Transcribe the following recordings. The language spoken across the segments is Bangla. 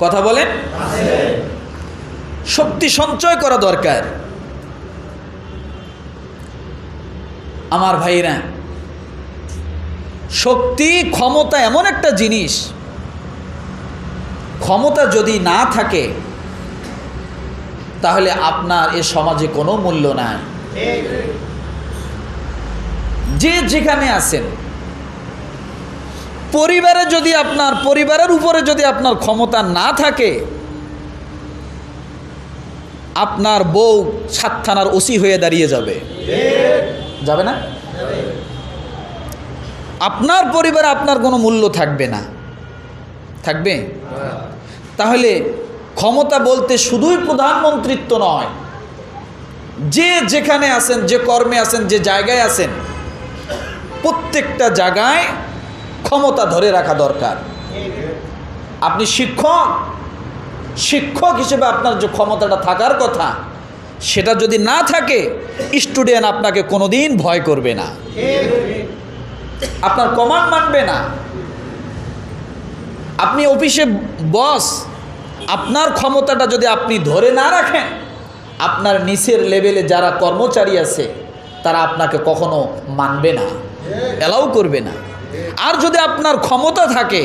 কথা বলেন। শক্তি সঞ্চয় করা দরকার। আমার ভাইরা, শক্তি ক্ষমতা এমন একটা জিনিস, ক্ষমতা যদি না থাকে, তাহলে আপনার এ সমাজে কোনো মূল্য নাই। যে যেখানে আছেন পরিবারে যদি আপনার, পরিবারের উপরে যদি আপনার ক্ষমতা না থাকে, আপনার বউ সাত থানার ওসি হয়ে দাঁড়িয়ে যাবে। যাবে না? আপনার পরিবারে আপনার কোনো মূল্য থাকবে না। থাকবে? তাহলে ক্ষমতা বলতে শুধুই প্রধানমন্ত্রিত্ব নয়। যে যেখানে আছেন, যে কর্মে আছেন, যে জায়গায় আছেন, প্রত্যেকটা জায়গায় ক্ষমতা ধরে রাখা দরকার। আপনি শিক্ষক শিক্ষক হিসেবে আপনার যে ক্ষমতাটা থাকার কথা, সেটা যদি না থাকে, স্টুডেন্ট আপনাকে কোনোদিন ভয় করবে না। আপনার কমান্ড মানবে না। আপনি অফিসে বস, আপনার ক্ষমতাটা যদি আপনি ধরে না রাখেন, আপনার নিচের লেভেলে যারা কর্মচারী আছে, তারা আপনাকে কখনো মানবে না অ্যালাউ করবে না। আর যদি আপনার ক্ষমতা থাকে,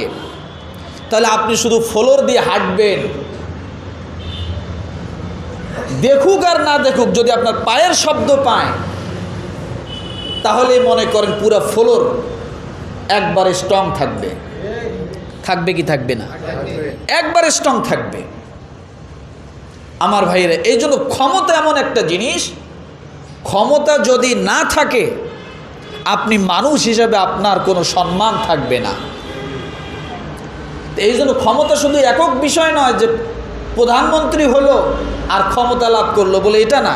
তাহলে আপনি শুধু ফ্লোর দিয়ে হাঁটবেন। দেখুক আর না দেখুক, যদি আপনার পায়ের শব্দ পায় তাহলে মনে করেন পুরো ফ্লোর একবারে স্ট্রং থাকবে। থাকবে কি থাকবে না? একবারে স্ট্রং থাকবে। আমার ভাইয়েরা, এই জন্য ক্ষমতা এমন একটা জিনিস, ক্ষমতা যদি না থাকে আপনি মানুষ হিসেবে আপনার কোনো সম্মান থাকবে না। এই জন্য ক্ষমতা শুধু একক বিষয় নয় যে প্রধানমন্ত্রী হলো আর ক্ষমতা লাভ করল বলে এটা না।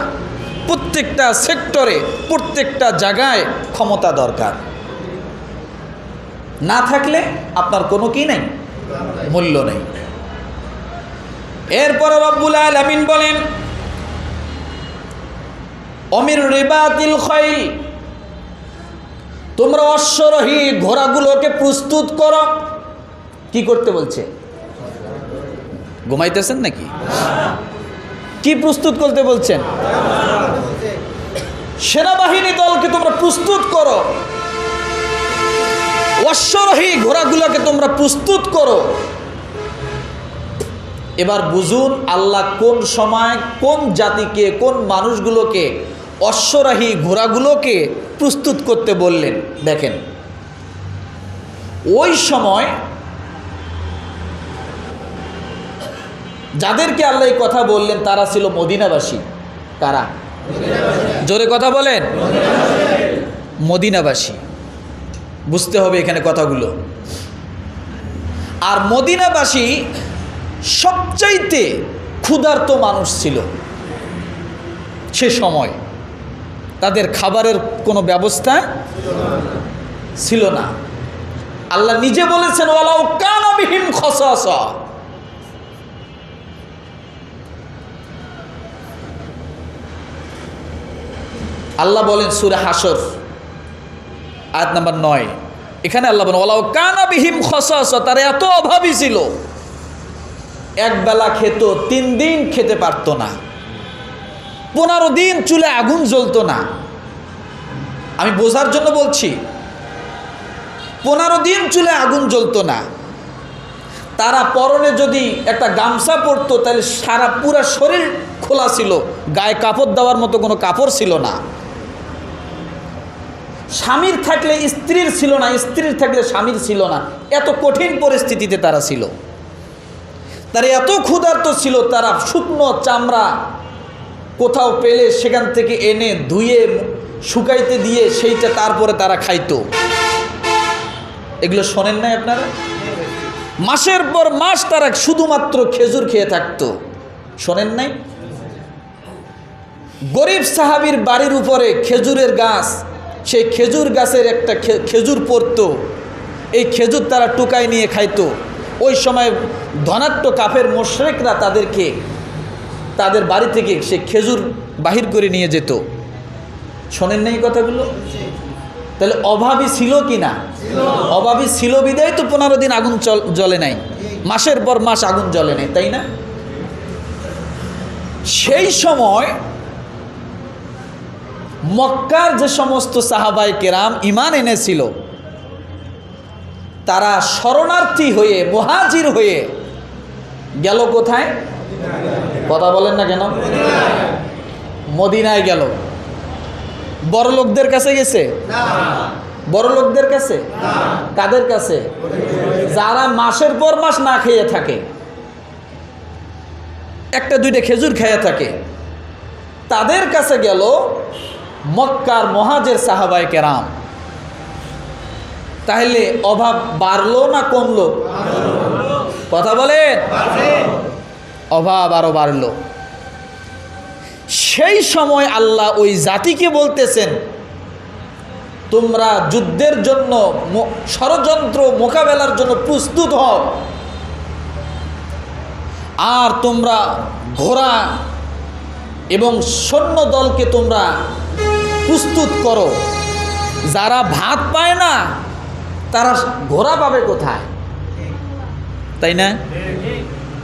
প্রত্যেকটা সেক্টরে, প্রত্যেকটা জায়গায় ক্ষমতা দরকার। না থাকলে আপনার কোনো কি নেই? মূল্য নেই। এরপরে রব্বুল আলামিন বলেন, অমির রিবাতিল খৈল তোমরা অশ্বরোহী ঘোড়াগুলোকে প্রস্তুত করো। কি করতে বলছে? ঘুমাইতেছেন নাকি? কি প্রস্তুত করতে বলছেন? সেনাবাহিনী দলকে তোমরা প্রস্তুত করো। অশ্বরোহী ঘোড়াগুলোকে তোমরা প্রস্তুত করো। এবার বুঝুন আল্লাহ কোন সময় কোন জাতিকে কোন মানুষগুলোকে অশ্বরাহী ঘোড়াগুলোকে প্রস্তুত করতে বললেন, দেখেন। ওই সময় যাদেরকে আল্লাহ কথা বললেন, তারা ছিল মদিনাবাসী। কারা? জোরে কথা বলেন। মদিনাবাসী। বুঝতে হবে এখানে কথাগুলো। আর মদিনাবাসী সবচাইতে ক্ষুধার্ত মানুষ ছিল সে সময়। তাদের খাবারের কোনো ব্যবস্থা ছিল না। আল্লাহ নিজে বলেছেন, ওয়ালাউ কানাবিহীন খসাস। আল্লাহ বলেন, সুরে হাসর আয়াত নাম্বার নয়। এখানে আল্লাহ বলেন ওলাও কানাবিহীম খসাস। তারা এত অভাবই ছিল। এক বেলা খেত, তিন দিন খেতে পারতো না। পনেরো দিন চুলে আগুন জ্বলতো না। আমি বোঝার জন্য বলছি, পনেরো দিন চুলে আগুন জ্বলতো না। তারা পরনে যদি একটা গামছা পরতো, তাহলে সারা পুরা শরীর খোলা ছিল, গায়ে কাপড় দেওয়ার মতো কোনো কাপড় ছিল না। স্বামীর থাকলে স্ত্রীর ছিল না, স্ত্রীর থাকলে স্বামীর ছিল না। এত কঠিন পরিস্থিতিতে তারা ছিল। তারা এত ক্ষুধার্ত ছিল, তারা শুকনো চামড়া কোথাও পেলে সেখান থেকে এনে ধুয়ে শুকাইতে দিয়ে সেইটা তারপরে তারা খাইতো। এগুলো শোনেন নাই আপনারা? মাসের পর মাস তারা শুধুমাত্র খেজুর খেয়ে থাকতো। শোনেন নাই? গরিব সাহাবির বাড়ির উপরে খেজুরের গাছ, সেই খেজুর গাছের একটা খেজুর পড়তো। এই খেজুর তারা টুকাই নিয়ে খাইতো। ওই সময় ধনাট্য কাফের মোশরেকরা তাদেরকে তাদের বাড়ি থেকে সে খেজুর বাহির করে নিয়ে যেত। শোনেন নাই কথাগুলো? তাহলে অভাবী ছিল কি না? অভাবী ছিল বিদায় তো পনেরো দিন আগুন জ্বলে নাই। মাসের পর মাস আগুন জ্বলে নাই, তাই না? সেই সময় মক্কার যে সমস্ত সাহাবাই কেরাম ইমান এনেছিল, তারা শরণার্থী হয়ে, মহাজির হয়ে গেল কোথায়? কথা বলেন না কেন? মদিনায় গেল। বড় লোকদের কাছে গেছে? বড় লোকদের কাছে? কাদের কাছে? যারা মাসের পর মাস না খেয়ে থাকে। একটা, দুইটা খেজুর খেয়ে থাকে। তাদের কাছে গেল মক্কার মহাজের সাহাবাই কেরাম। তাহলে অভাব বাড়লো না কমলো? কথা বলেন? অভাব আরও বাড়লো। সেই সময় আল্লাহ ওই জাতিকে বলতেছেন, তোমরা যুদ্ধের জন্য ষড়যন্ত্র মোকাবেলার জন্য প্রস্তুত হও। আর তোমরা ঘোড়া এবং সৈন্য দলকে তোমরা প্রস্তুত করো। যারা ভাত পায় না, তারা ঘোড়া পাবে কোথায়? তাই না?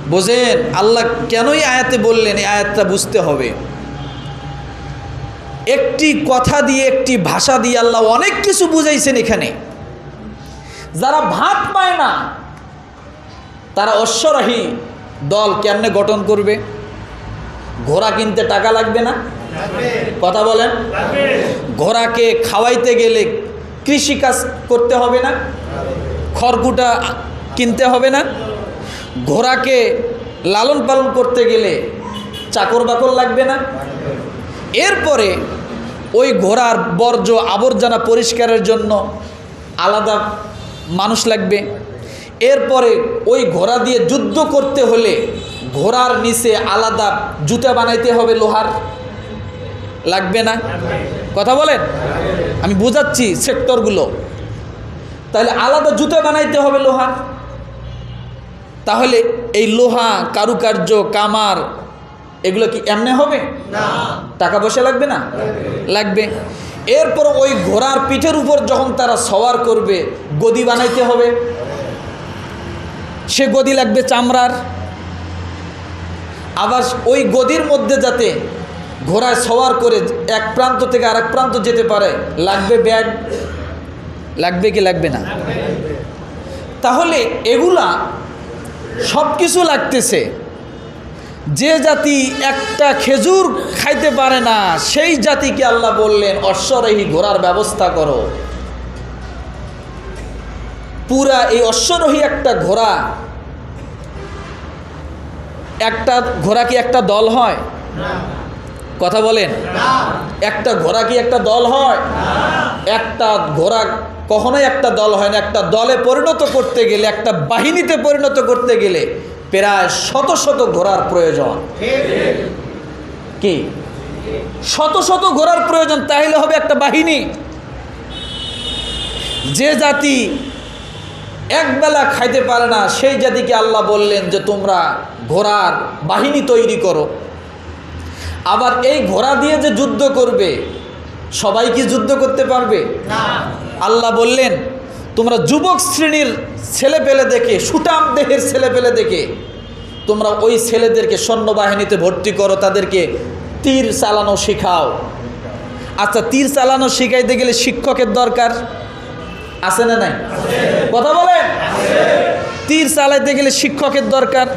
বোঝেন, আল্লাহ কেনই আয়াতে বললেন এই আয়াতটা বুঝতে হবে? একটি কথা দিয়ে, একটি ভাষা দিয়ে আল্লাহ অনেক কিছু বুঝাইছেন এখানে। যারা ভাত পায় না, তারা অশ্বরাহী দল কেমনে গঠন করবে? ঘোড়া কিনতে টাকা লাগবে না? কথা বলেন। ঘোড়াকে খাওয়াইতে গেলে কৃষিকাজ করতে হবে না? খড়কুটা কিনতে হবে না? ঘোড়াকে লালন পালন করতে গেলে চাকর বাকর লাগবে না? এরপরে ওই ঘোড়ার বর্জ্য আবর্জনা পরিষ্কারের জন্য আলাদা মানুষ লাগবে। এরপরে ওই ঘোড়া দিয়ে যুদ্ধ করতে হলে ঘোড়ার নিচে আলাদা জুতা বানাইতে হবে লোহার। লাগবে না? কথা বলেন? আমি বোঝাচ্ছি সেক্টরগুলো। তাহলে আলাদা জুতা বানাইতে হবে লোহার। তাহলে এই লোহা কারুকার্য কামার এগুলো কি এমনি হবে? টাকা পয়সা লাগবে না? লাগবে। এরপর ওই ঘোড়ার পিঠের উপর যখন তারা সওয়ার করবে গদি বানাইতে হবে। সে গদি লাগবে চামড়ার। আবার ওই গদির মধ্যে যাতে ঘোড়ায় সওয়ার করে এক প্রান্ত থেকে আরেক প্রান্ত যেতে পারে লাগবে ব্যাগ? লাগবে কি লাগবে না? তাহলে এগুলা সব কিছু লাগতেছে। যে জাতি একটা খেজুর খাইতে পারে না সেই জাতিকে আল্লাহ বললেন অশ্বরোহী ঘোড়ার ব্যবস্থা করো। পুরা এই অশ্বরোহী একটা ঘোড়া একটা ঘোড়া কি একটা দল হয়? কথা বলেন। একটা ঘোড়া কি একটা দল হয়? একটা ঘোড়া কখনোই একটা দল হয় না। একটা দলে পরিণত করতে গেলে, একটা বাহিনীতে পরিণত করতে গেলে প্রায় শত শত ঘোড়ার প্রয়োজন। কি? শত শত ঘোড়ার প্রয়োজন, তাহলে হবে একটা বাহিনী। যে জাতি একবেলা খাইতে পারে না, সেই জাতিকে আল্লাহ বললেন যে, তোমরা ঘোড়ার বাহিনী তৈরি করো। আবার এই ঘোড়া দিয়ে যে যুদ্ধ করবে, সবাই কি যুদ্ধ করতে পারবে? আল্লাহ বললেন, তোমরা যুবক শ্রেণির ছেলে পেলে দেখে সুটাম দেহের ছেলে পেলে দেখে, তোমরা ওই ছেলেদেরকে সৈন্যবাহিনীতে ভর্তি করো, তাদেরকে তীর চালানো শেখাও। আচ্ছা তীর চালানো শিখাইতে গেলে শিক্ষকের দরকার? আছে না নাই? কথা বলেন? তীর চালাইতে গেলে শিক্ষকের দরকার?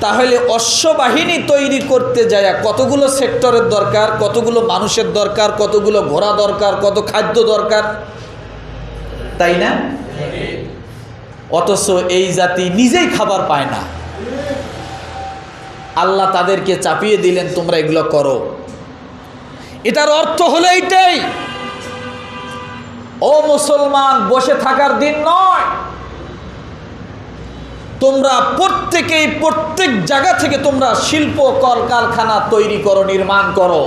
তাহলে অশ্ববাহিনী তৈরি করতে যায়। কতগুলো সেক্টরের দরকার, কতগুলো মানুষের দরকার, কতগুলো ঘোড়া দরকার, কত খাদ্য দরকার? তাই না? অথচ এই জাতি নিজেই খাবার পায় না। আল্লাহ তাদেরকে চাপিয়ে দিলেন, তোমরা এগুলো করো। এটার অর্থ হলো এইটাই। ও মুসলমান, বসে থাকার দিন নয়। তোমরা প্রত্যেকেই প্রত্যেক জায়গা থেকে তোমরা শিল্প কলকারখানা তৈরি করো, নির্মাণ করো।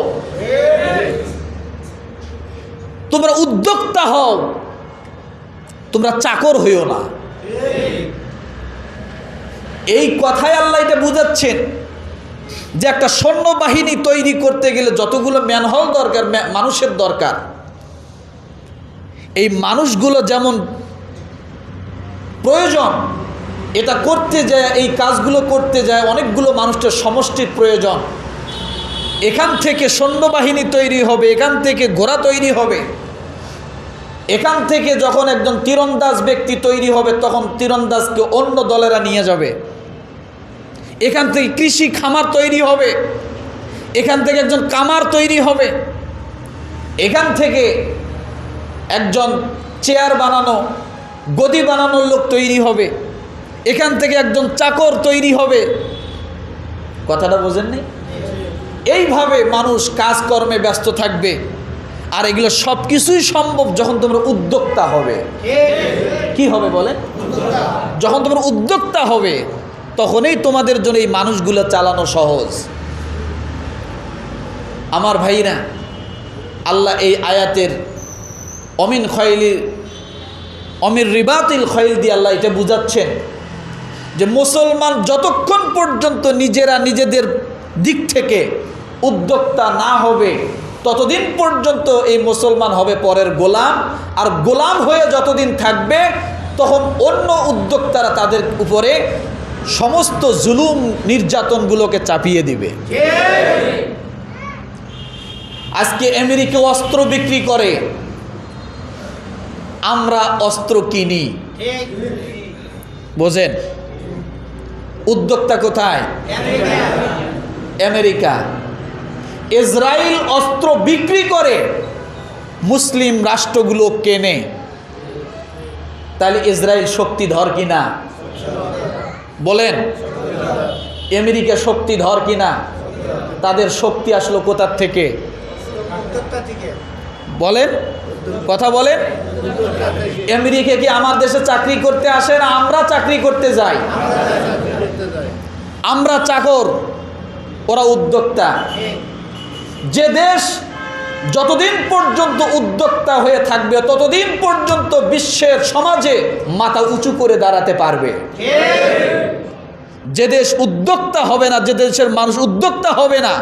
তোমরা উদ্যোক্তা হও। তোমরা চাকর হইও না। এই কথাই আল্লাহ এটা বুঝাচ্ছেন যে একটা সৈন্যবাহিনী তৈরি করতে গেলে যতগুলো ম্যানহল দরকার মানুষের দরকার। এই মানুষগুলো যেমন প্রয়োজন এটা করতে যায়, এই কাজগুলো করতে যায়, অনেকগুলো মানুষের সমষ্টির প্রয়োজন। এখান থেকে সৈন্যবাহিনী তৈরি হবে, এখান থেকে ঘোড়া তৈরি হবে। এখান থেকে যখন একজন তীরন্দাজ ব্যক্তি তৈরি হবে, তখন তীরন্দাজকে অন্য দলেরা নিয়ে যাবে। এখান থেকে কৃষি খামার তৈরি হবে। এখান থেকে একজন কামার তৈরি হবে। এখান থেকে একজন চেয়ার বানানো, গদি বানানোর লোক তৈরি হবে। এখান থেকে একজন চাকর তৈরি হবে। কথাটা বোঝেননি? এইভাবে মানুষ কাজকর্মে ব্যস্ত থাকবে। আর এগুলো সব কিছুই সম্ভব যখন তোমরা উদ্যোক্তা হবে। কি হবে বলে যখন তোমরা উদ্যোক্তা হবে, তখনই তোমাদের জন্য এই মানুষগুলো চালানো সহজ। আমার ভাইরা আল্লাহ এই আয়াতের অমিন খয়লির, অমির রিবাতিল খয়ল দিয়ে আল্লাহ এটা বুঝাচ্ছেন। যে মুসলমান যতক্ষণ পর্যন্ত নিজেরা নিজেদের দিক থেকে উদ্যোক্তা না হবে ততদিন পর্যন্ত এই মুসলমান হবে পরের গোলাম। আর গোলাম হয়ে যতদিন থাকবে তখন অন্য উদ্যোক্তারা তাদের উপরে সমস্ত জুলুম নির্যাতনগুলোকে চাপিয়ে দিবে। আজকে আমেরিকা অস্ত্র বিক্রি করে আমরা অস্ত্র কিনি। বোঝেন? উদ্যোক্তা কোথায়? আমেরিকা। ইসরায়েল অস্ত্র বিক্রি করে মুসলিম রাষ্ট্রগুলো কেনে। তাহলে ইসরায়েল শক্তিধর কিনা? বলেন, আমেরিকা শক্তিধর কিনা? তাদের শক্তি আসলো কোথার থেকে? বলেন, কথা বলেন। আমেরিকা কি আমার দেশে চাকরি করতে আসে না আমরা চাকরি করতে যাই? আমরা চাকর, ওরা উদ্যোক্তা। যে দেশ যতদিন পর্যন্ত উদ্যোক্তা হয়ে থাকবে, ততদিন পর্যন্ত বিশ্বের সমাজে মাথা উঁচু করে দাঁড়াতে পারবে। যে দেশ উদ্যোক্তা হবে না, যে দেশের মানুষ উদ্যোক্তা হবে না,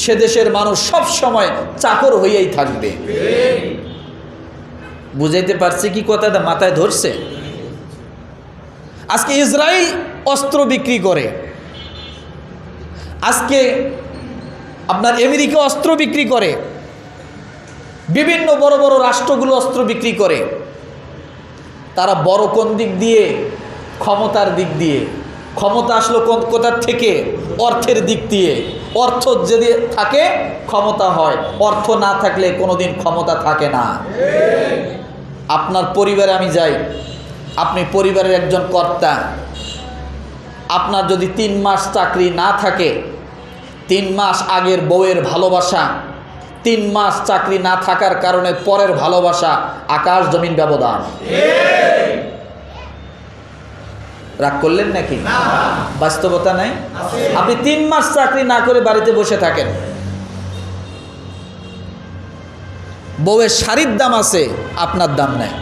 সে দেশের মানুষ সব সময় চাকর হইয়াই থাকবে। বুঝাইতে পারছে কি কথাটা মাথায় ধরছে? আজকে ইসরায়েল অস্ত্র বিক্রি করে। আজকে আপনার আমেরিকা অস্ত্র বিক্রি করে। বিভিন্ন বড় বড় রাষ্ট্রগুলো অস্ত্র বিক্রি করে। তারা বড় কোন দিক দিয়ে? ক্ষমতার দিক দিয়ে। ক্ষমতা আসলো কোন কোথার থেকে? অর্থের দিক দিয়ে। অর্থ যদি থাকে, ক্ষমতা হয়। অর্থ না থাকলে কোনোদিন ক্ষমতা থাকে না। আপনার পরিবারে আমি যাই। আপনি পরিবারের একজন কর্তা। আপনার যদি তিন মাস চাকরি না থাকে তিন মাস আগের বউয়ের ভালোবাসা তিন মাস চাকরি না থাকার কারণে পরের ভালোবাসা আকাশ জমিন ব্যবধান। রাগ করলেন নাকি? বাস্তবতা নাই? আপনি তিন মাস চাকরি না করে বাড়িতে বসে থাকেন। বউয়ের শাড়ির দাম আছে আপনার দাম নেই।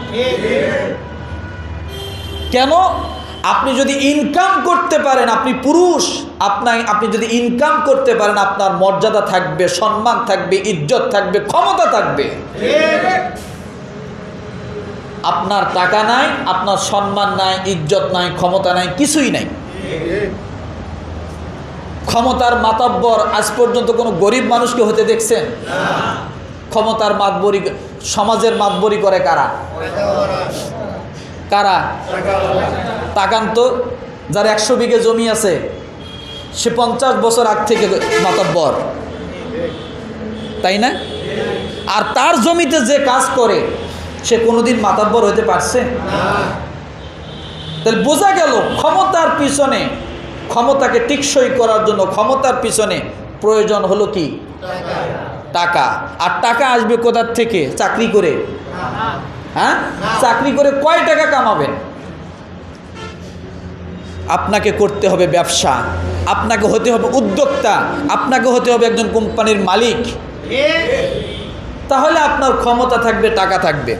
কেন? আপনি যদি ইনকাম করতে পারেন, আপনি পুরুষ আপনার আপনি যদি ইনকাম করতে পারেন, আপনার মর্যাদা থাকবে, সম্মান থাকবে, ইজ্জত থাকবে, ক্ষমতা থাকবে। আপনার টাকা নাই, আপনার সম্মান নাই, ইজ্জত নাই, ক্ষমতা নাই, কিছুই নাই। ক্ষমতার মাতাব্বর, আজ পর্যন্ত কোনো গরিব মানুষকে হতে দেখছেন? ক্ষমতার মাতবরি সমাজের মাতবরি করে কারা? কারা? তাকান তো যার একশো বিঘে জমি আছে, সে পঞ্চাশ বছর আগ থেকে মাতব্বর। তাই না? আর তার জমিতে যে কাজ করে, সে কোনোদিন মাতাব্বর হতে পারছে? তাহলে বোঝা গেল ক্ষমতার পিছনে, ক্ষমতাকে টিকসই করার জন্য ক্ষমতার পিছনে প্রয়োজন হলো কি? টাকা। আর টাকা আসবে কোথার থেকে? চাকরি করে। হ্যাঁ? চাকরি করে কয় টাকা কামাবেন? আপনাকে করতে হবে ব্যবসা আপনাকে হতে হবে উদ্যোক্তা আপনাকে হতে হবে একজন কোম্পানির মালিক। তাহলে আপনার ক্ষমতা থাকবে টাকা থাকবে।